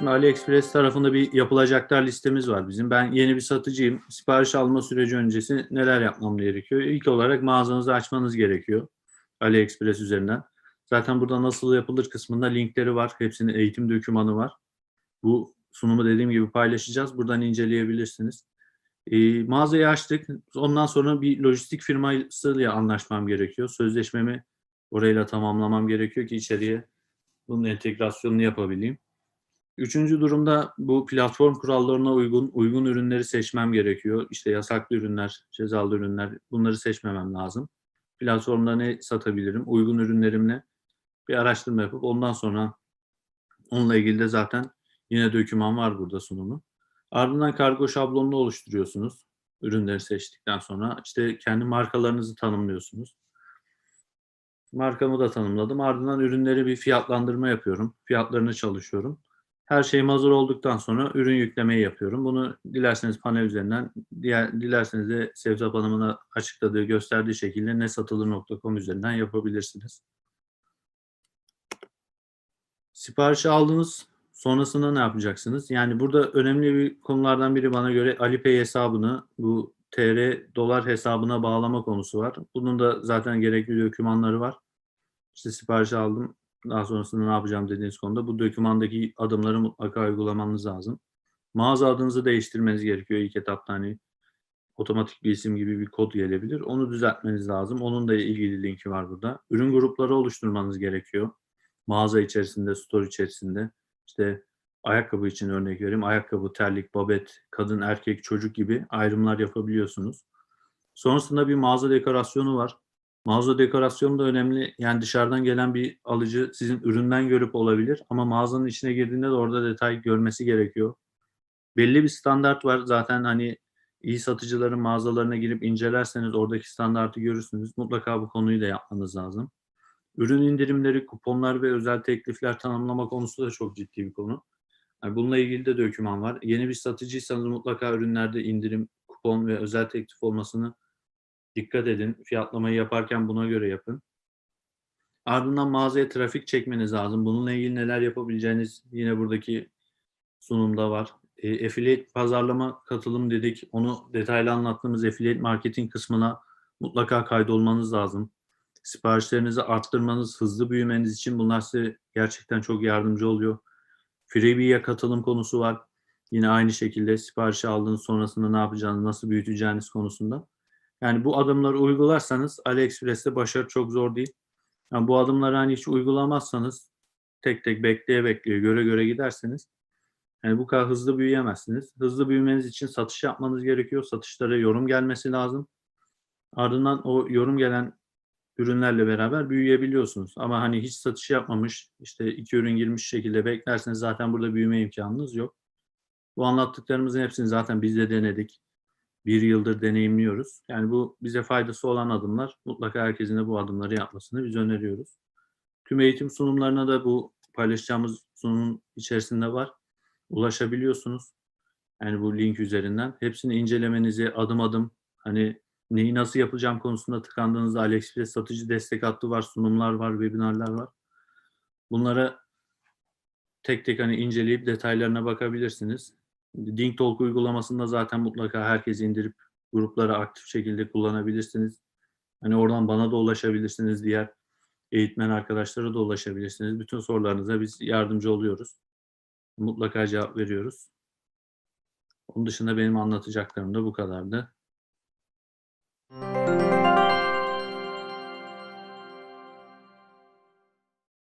Şimdi AliExpress tarafında bir yapılacaklar listemiz var bizim. Ben yeni bir satıcıyım. Sipariş alma süreci öncesi neler yapmam gerekiyor? İlk olarak mağazanızı açmanız gerekiyor. AliExpress üzerinden. Zaten burada nasıl yapılır kısmında linkleri var. Hepsinin eğitim dokümanı var. Bu sunumu dediğim gibi paylaşacağız. Buradan inceleyebilirsiniz. Ee, mağazayı açtık. Ondan sonra bir lojistik firmasıyla anlaşmam gerekiyor. Sözleşmemi orayla tamamlamam gerekiyor ki içeriye bunun entegrasyonunu yapabileyim. Üçüncü durumda bu platform kurallarına uygun uygun ürünleri seçmem gerekiyor. İşte yasaklı ürünler, cezalı ürünler bunları seçmemem lazım. Platformda ne satabilirim? Uygun ürünlerimle bir araştırma yapıp ondan sonra onunla ilgili de zaten yine döküman var burada sunumu. Ardından kargo şablonunu oluşturuyorsunuz. Ürünleri seçtikten sonra işte kendi markalarınızı tanımlıyorsunuz. Markamı da tanımladım. Ardından ürünleri bir fiyatlandırma yapıyorum. Fiyatlarını çalışıyorum. Her şeyim hazır olduktan sonra ürün yüklemeyi yapıyorum. Bunu dilerseniz panel üzerinden, diğer, dilerseniz de Sevtap Hanım'ın açıkladığı, gösterdiği şekilde nesatılır.com üzerinden yapabilirsiniz. Siparişi aldınız. Sonrasında ne yapacaksınız? Yani burada önemli bir konulardan biri bana göre Alipay hesabını bu TR dolar hesabına bağlama konusu var. Bunun da zaten gerekli dokümanları var. İşte sipariş aldım. Daha sonrasında ne yapacağım dediğiniz konuda bu dokümandaki adımları mutlaka uygulamanız lazım. Mağaza adınızı değiştirmeniz gerekiyor ilk etapta hani otomatik bir isim gibi bir kod gelebilir. Onu düzeltmeniz lazım. Onun da ilgili linki var burada. Ürün grupları oluşturmanız gerekiyor. Mağaza içerisinde, store içerisinde. İşte ayakkabı için örnek vereyim. Ayakkabı, terlik, babet, kadın, erkek, çocuk gibi ayrımlar yapabiliyorsunuz. Sonrasında bir mağaza dekorasyonu var. Mağaza dekorasyonu da önemli. Yani dışarıdan gelen bir alıcı sizin üründen görüp olabilir ama mağazanın içine girdiğinde de orada detay görmesi gerekiyor. Belli bir standart var. Zaten hani iyi satıcıların mağazalarına girip incelerseniz oradaki standartı görürsünüz. Mutlaka bu konuyu da yapmanız lazım. Ürün indirimleri, kuponlar ve özel teklifler tanımlama konusu da çok ciddi bir konu. Yani bununla ilgili de doküman var. Yeni bir satıcıysanız mutlaka ürünlerde indirim, kupon ve özel teklif olmasını dikkat edin. Fiyatlamayı yaparken buna göre yapın. Ardından mağazaya trafik çekmeniz lazım. Bununla ilgili neler yapabileceğiniz yine buradaki sunumda var. E, affiliate pazarlama katılım dedik. Onu detaylı anlattığımız affiliate marketing kısmına mutlaka kaydolmanız lazım. Siparişlerinizi arttırmanız, hızlı büyümeniz için bunlar size gerçekten çok yardımcı oluyor. Freebie'ye katılım konusu var. Yine aynı şekilde siparişi aldığınız sonrasında ne yapacağınız, nasıl büyüteceğiniz konusunda. Yani bu adımları uygularsanız AliExpress'te başarı çok zor değil. Yani bu adımları hani hiç uygulamazsanız tek tek bekleye bekleye göre göre giderseniz yani bu kadar hızlı büyüyemezsiniz. Hızlı büyümeniz için satış yapmanız gerekiyor. Satışlara yorum gelmesi lazım. Ardından o yorum gelen ürünlerle beraber büyüyebiliyorsunuz. Ama hani hiç satış yapmamış, işte iki ürün girmiş şekilde beklerseniz zaten burada büyüme imkanınız yok. Bu anlattıklarımızın hepsini zaten biz de denedik. Bir yıldır deneyimliyoruz. Yani bu bize faydası olan adımlar. Mutlaka herkesin de bu adımları yapmasını biz öneriyoruz. Tüm eğitim sunumlarına da bu paylaşacağımız sunumun içerisinde var. Ulaşabiliyorsunuz. Yani bu link üzerinden. Hepsini incelemenizi adım adım hani neyi nasıl yapacağım konusunda tıkandığınızda AliExpress satıcı destek hattı var, sunumlar var, webinarlar var. Bunlara tek tek hani inceleyip detaylarına bakabilirsiniz. Ding Talk uygulamasında zaten mutlaka herkes indirip gruplara aktif şekilde kullanabilirsiniz. Hani oradan bana da ulaşabilirsiniz, diğer eğitmen arkadaşlara da ulaşabilirsiniz. Bütün sorularınıza biz yardımcı oluyoruz. Mutlaka cevap veriyoruz. Onun dışında benim anlatacaklarım da bu kadardı.